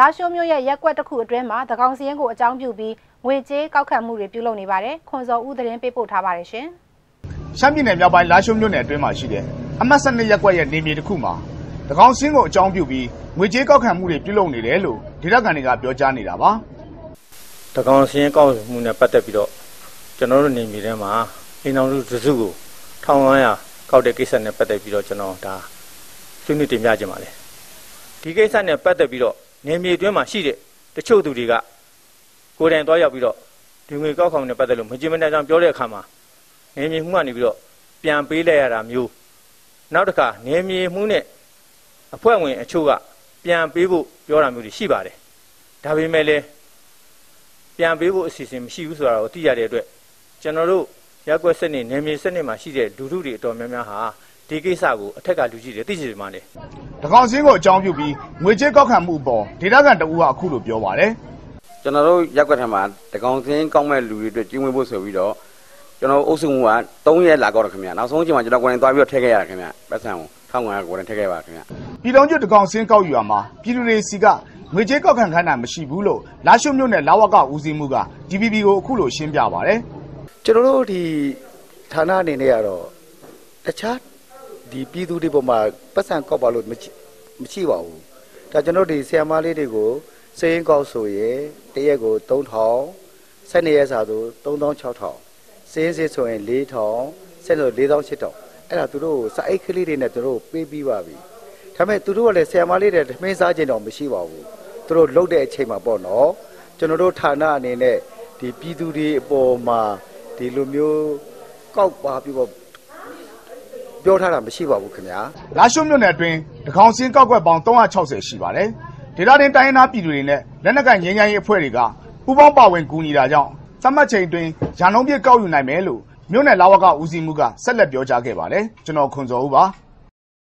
လာရှိုးမြို့ရဲ့ရက်ကွက်တစ်ခုအတွင်းမှာသကောင်စရင်ကိုအကြောင်းပြုပြီးငွေကြေးကောက်ခံမှုတွေပြုလုပ်နေပါတယ်ခွန်စော်ဦးသတင်းပေးပို့ထားပါတယ်ရှင်ရှမ်းပြည်နယ်မြောက်ပိုင်းလာရှိုးမြို့နယ်အတွင်းမှာရှိတဲ့အမှတ်12ရပ်ကွက်ရဲ့နေမြေတစ်ခုမှာတကောင်စင်းကိုအကြောင်းပြုပြီးငွေကြေးကောက်ခံမှုတွေပြုလုပ်နေတယ်လို့ဒေသခံတွေကပြောကြားနေတာပါတကောင်စင်းကောက်မှုနဲ့ပတ်သက်ပြီးတော့ကျွန်တော်တို့နေမြေထဲမှာအင်းအောင်စုတစုကို1500ကောက်တဲ့ကိစ္စနဲ့ပတ်သက်ပြီးတော့ကျွန်တော်ဒါဆွေးနွေးတင်ပြခြင်းပါလေဒီကိစ္စနဲ့ပတ်သက်ပြီးတော့ နေမြေအတွင်းမှာရှိတဲ့တချို့သူတွေကကိုယ်တိုင်သွားရောက်ပြီးတော့ဒီငွေကောက်ခံမှုနဲ့ပတ်သက်လို့မကြင်မတန်ကြောင်ပြောတဲ့အခါမှာနေမြေမှုကနေပြီးတော့ပြန်ပေးလိုက်ရတာမျိုးနောက်တစ်ခါနေမြေမှုနဲ့အဖွဲ့ဝင်အချို့ကပြန်ပေးဖို့ပြောတာမျိုးတွေရှိပါတယ်ဒါပေမဲ့လည်းပြန်ပေးဖို့အစီအစဉ်မရှိဘူးဆိုတာကိုသိရတဲ့အတွက်ကျွန်တော်တို့ရက်ွက်စနစ်နယ်မြေစနစ်မှာရှိတဲ့လူထုတွေအတော်များများဟာဒီကိစ္စကိုအထက်ကလူကြီးတွေသိချင်မှလည်း တကောင်စင်းကိုအကြောင်းပြုပြီးငွေကြေးကောက်ခံမှုအပေါ်ဒေသခံတအူးကအခုလိုပြောပါတယ်ကျွန်တော်တို့ရက်ွက်ထမှာတကောင်စင်းကောက်မဲ့လူတွေအတွက်ကြီးဝင်းဖို့ဆိုပြီးတော့ကျွန်တော်အုပ်စုမှုက3ရက်လာကောက်တော့ခင်ဗျာနောက်ဆုံးအချိန်မှာကျွန်တော်ကိုယ်တိုင်သွားပြီးတော့ထည့်ခဲ့ရတာခင်ဗျာပတ်စံကို1500ကိုယ်တိုင်ထည့်ခဲ့ပါခင်ဗျာပြည်တော်ကျွတ်တကောင်စင်းကောက်ယူရမှာပြည်သူတွေစီကငွေကြေးကောက်ခံခိုင်းတာမရှိဘူးလို့လာရှိုးမြို့နယ်လာဝကဦးစီးမှုက DPP ကိုအခုလိုရှင်းပြပါတယ်ကျွန်တော်တို့ဒီဌာနအနေနဲ့ကတော့တခြား ဒီပြည်သူတွေပေါ်မှာပတ်စံကောက်ပါလို့မရှိမရှိပါဘူးဒါကျွန်တော်တို့ဒီဆီယမ်မာလေးတွေကိုစရင်ကောက်ဆိုရင်တရက်ကို3000 12ရက်စာဆို3600စရင်စစ်ဆိုရင်4000ဆက်လို့4800အဲ့ဒါသူတို့စာအိတ်ကလေးတွေနဲ့သူတို့ပေးပြီးပါပြီဒါပေမဲ့သူတို့ကလည်းဆီယမ်မာလေးတွေထမင်းစားခြင်းတော့မရှိပါဘူးသူတို့လှုပ်တဲ့အချိန်မှာပေါ့နော်ကျွန်တော်တို့ဌာနအနေနဲ့ဒီပြည်သူတွေအပေါ်မှာဒီလိုမျိုးကောက်ပါပြီးတော့ ပြောထားတာမရှိပါဘူးခင်ဗျာလာရှိုးမြို့နယ်အတွင်းတကောင်စင်းကောက်ကွက်ပေါင်း360ရှိပါတယ်ဒေသတွင်းတိုင်းရင်းသားပြည်သူတွေနဲ့လက်နက်ကင်ငင်းငိုင်းရေးအဖွဲ့တွေကပူးပေါင်းပါဝင်ကူညီတာကြောင့်သတ်မှတ်ချိန်အတွင်းရန်လုံးပြည့်ကောက်ယူနိုင်မယ်လို့မြို့နယ်လာဝကဦးစီးမှုကဆက်လက်ပြောကြားခဲ့ပါတယ်ကျွန်တော်ခွန်စောဦးပါ